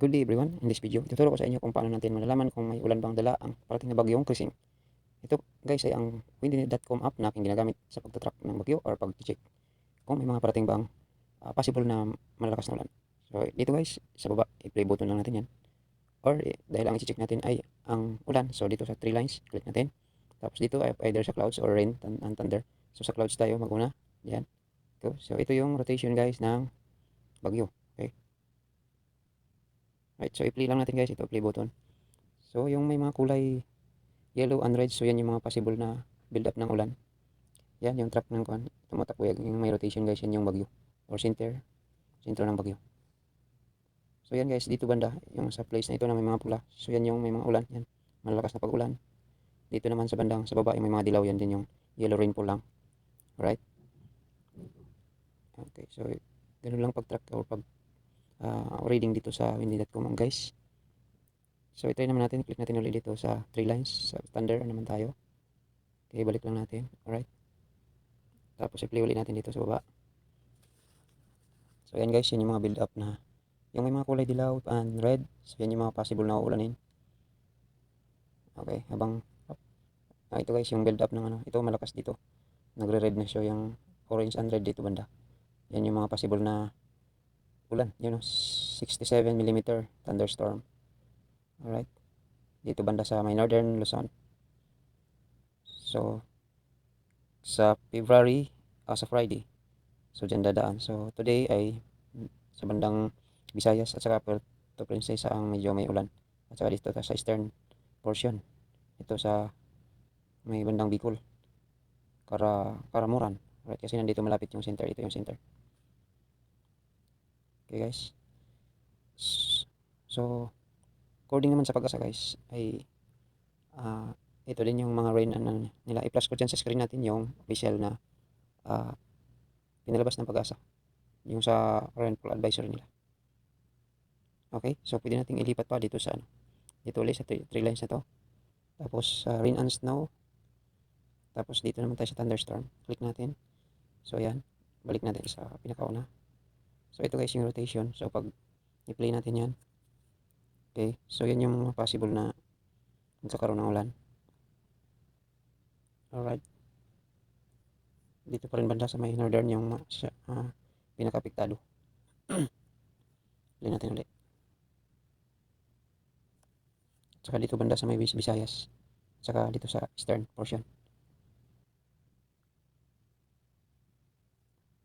Good day everyone. In this video, tuturo ko sa inyo kung paano natin malalaman kung may ulan bang dala ang parating na bagyong Krising. Ito guys ay ang windy.com app na aking ginagamit sa pagtatrack ng bagyo or pag-check kung may mga parating bang ah, possible na malalakas na ulan. So dito guys, sa baba, i-play button lang natin yan. Or eh, dahil ang i-check natin ay ang ulan. So dito sa three lines, click natin. Tapos dito ay either sa clouds or rain and thunder. So sa clouds tayo maguna. Yan. So ito yung rotation guys ng bagyo. Right, so i-play lang natin guys ito, play button. So yung may mga kulay yellow and red, so yan yung mga possible na build up ng ulan. Yan yung track ng kuan, tumatakbo yan, yung may rotation guys, yan yung bagyo or center, center ng bagyo. So yan guys, dito banda, yung sa place na ito na may mga pula. So yan yung may mga ulan, yan, malalakas na pag-ulan. Dito naman sa bandang sa baba, yung may mga dilaw, yan din yung yellow rainfall lang. Alright? Okay, so ganun lang pag-track or pag uh, reading dito sa windy.com guys. So ito naman natin, click natin ulit dito sa three lines, sa thunder naman tayo. Okay, balik lang natin. Alright. Tapos i-play ulit natin dito sa baba. So yan guys, yan yung mga build up na yung may mga kulay dilaw and red. So yan yung mga possible na uulanin. Okay, habang ah, ito guys, yung build up ng ano, ito malakas dito. Nagre-red na siya yung orange and red dito banda. Yan yung mga possible na ulan. Yun o, 67 mm thunderstorm. Alright. Dito banda sa may northern Luzon. So, sa February, ah, sa Friday. So, dyan dadaan. So, today ay sa bandang Visayas at saka Puerto Princesa ang medyo may ulan. At saka dito sa eastern portion. Ito sa may bandang Bicol. Kara, Karamuran. Right, kasi nandito malapit yung center. Ito yung center. Okay guys. So, according naman sa pag-asa guys, ay ah ito din yung mga rain ano nila. I-flash ko dyan sa screen natin yung official na ah pinalabas ng pag-asa. Yung sa rainfall advisory nila. Okay, so pwede nating ilipat pa dito sa ano. Dito ulit sa three, three lines na to. Tapos sa rain and snow. Tapos dito naman tayo sa thunderstorm. Click natin. So yan, balik natin sa pinakauna. So ito guys yung rotation. So pag i-play natin yan. Okay, so yan yung mga possible na magkakaroon ng ulan. Alright. Dito pa rin banda sa may northern yung ah, pinakapiktado. Play natin ulit. Tsaka dito banda sa may Vis- Visayas. Tsaka dito sa eastern portion.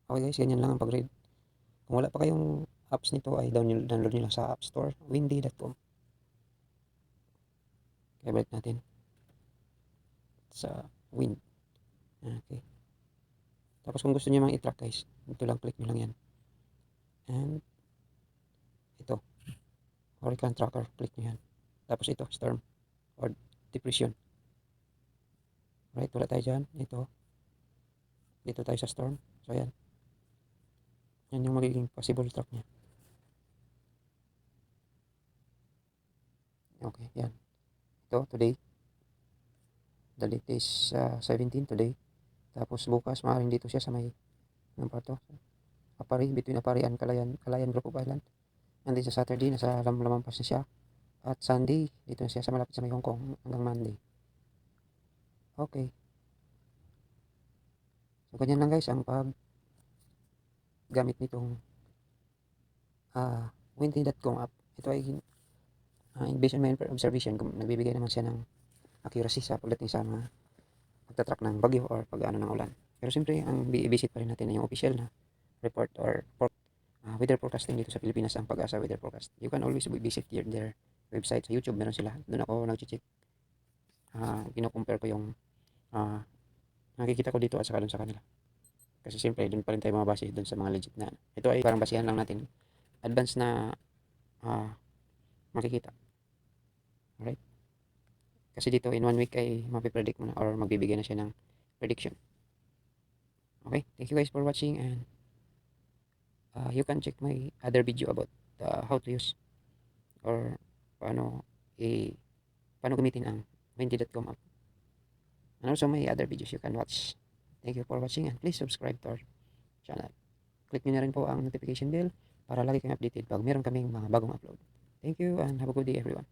Okay guys, ganyan lang ang pag-read. Kung wala pa kayong apps nito ay download, download nyo lang sa App Store, windy.com. Kaya balik natin sa wind. Okay. Tapos kung gusto niyo mang i-track guys, dito lang click nyo lang yan. And ito, Hurricane Tracker, click nyo yan. Tapos ito, storm or depression. Right, wala tayo dyan. Ito. Dito tayo sa storm. So, ayan. Yan yung magiging possible track niya. Okay, yan. Ito, today. The date is uh, 17 today. Tapos bukas, maaaring dito siya sa may ng parto. Apari, between Apari and Kalayan, Kalayan Group of Island. And then sa Saturday, nasa Lam Lamampas na siya. At Sunday, dito na siya sa malapit sa may Hong Kong hanggang Monday. Okay. So, ganyan lang guys ang pag gamit nitong uh, windy.com app. Ito ay uh, based on my observation, kung nagbibigay naman siya ng accuracy sa pagdating sa mga pagtatrack ng bagyo or pag-ano ng ulan. Pero siyempre, ang i-visit pa rin natin ay yung official na report or uh, weather forecasting dito sa Pilipinas ang pag-asa weather forecast. You can always visit your, their website sa YouTube, meron sila. Doon ako nag-check. Uh, kino-compare ko yung uh, nakikita ko dito at saka doon sa kanila. Kasi siyempre, doon pa rin tayo mabase doon sa mga legit na. Ito ay parang basihan lang natin. Advance na uh, makikita. Alright? Kasi dito, in one week ay mapipredict mo na or magbibigay na siya ng prediction. Okay? Thank you guys for watching and uh, you can check my other video about uh, how to use or paano i paano gamitin ang windy.com app. And also my other videos you can watch. Thank you for watching and please subscribe to our channel. Click nyo na rin po ang notification bell para lagi kayong updated pag meron kaming mga bagong upload. Thank you and have a good day everyone.